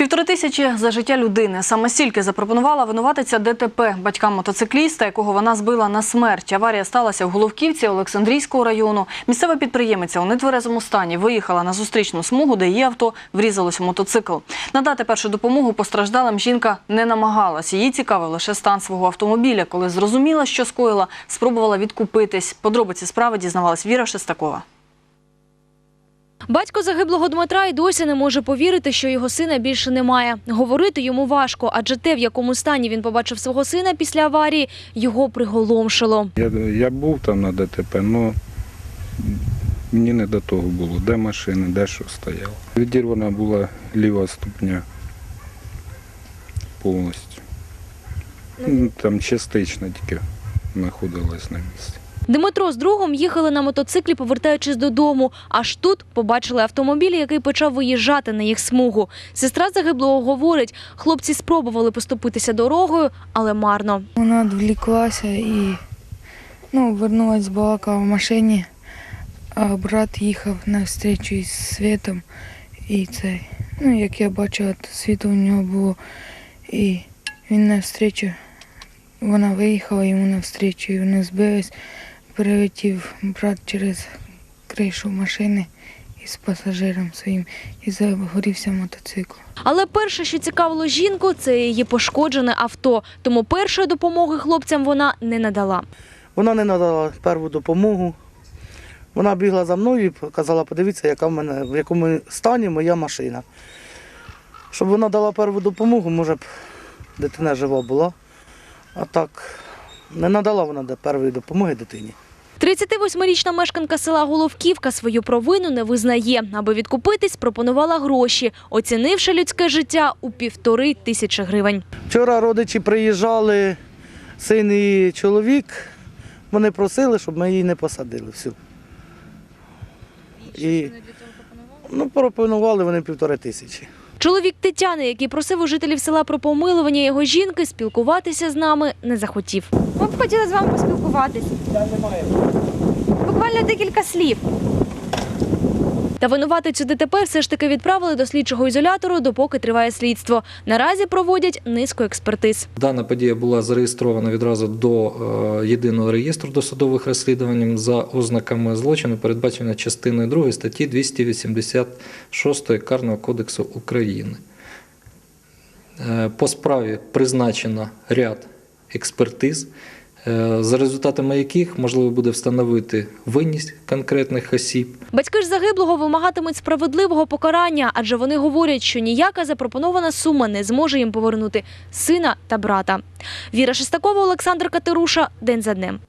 Півтори тисячі за життя людини. Саме стільки запропонувала винуватиця ДТП батькам мотоцикліста, якого вона збила на смерть. Аварія сталася в Головківці Олександрійського району. Місцева підприємиця у нетверезому стані виїхала на зустрічну смугу, де її авто врізалось у мотоцикл. Надати першу допомогу постраждалим жінка не намагалась. Її цікавив лише стан свого автомобіля. Коли зрозуміла, що скоїла, спробувала відкупитись. Подробиці справи дізнавалась Віра Шестакова. Батько загиблого Дмитра й досі не може повірити, що його сина більше немає. Говорити йому важко, адже те, в якому стані він побачив свого сина після аварії, його приголомшило. Я, я був там на ДТП, але мені не до того було. Де машини, де що стояло. Відірвана була ліва ступня повністю. Ну, Там частично тільки знаходилась на місці. Дмитро з другом їхали на мотоциклі, повертаючись додому. Аж тут побачили автомобіль, який почав виїжджати на їх смугу. Сестра загиблого говорить, хлопці спробували поступитися дорогою, але марно. Вона відвліклася і ну, вернулась з балака в машині, а брат їхав на встречу із світом. І цей, ну, як я бачила, то світло у нього було. І він на встречу, вона виїхала йому на встречу, і вони збились, перелетів брат через кришу машини із пасажиром своїм і загорівся мотоцикл. Але перше, що цікавило жінку, це її пошкоджене авто. Тому першої допомоги хлопцям вона не надала. Вона не надала перву допомогу. Вона бігла за мною і казала, подивіться, яка в мене, в якому стані моя машина. Щоб вона дала перву допомогу, може б дитина жива була. А так, не надала вона де першої допомоги дитині. 38-річна мешканка села Головківка свою провину не визнає. Аби відкупитись, пропонувала гроші, оцінивши людське життя у півтори тисячі гривень. Вчора родичі приїжджали, син і чоловік. Вони просили, щоб ми її не посадили. Всю. І, ну, пропонували вони півтори тисячі. Чоловік Тетяни, який просив у жителів села про помилування його жінки, спілкуватися з нами не захотів. Ми б хотіли з вами поспілкуватися. Буквально декілька слів. Та винуватицю ДТП все ж таки відправили до слідчого ізолятору, допоки триває слідство. Наразі проводять низку експертиз. Дана подія була зареєстрована відразу до е, єдиного реєстру досудових розслідувань за ознаками злочину, передбачено частиною 2 статті 286 Карного кодексу України. Е, По справі призначено ряд експертиз, за результатами яких можливо буде встановити винність конкретних осіб. Батьки ж загиблого вимагатимуть справедливого покарання, адже вони говорять, що ніяка запропонована сума не зможе їм повернути сина та брата. Віра Шестакова, Олександр Катеруша. День за днем.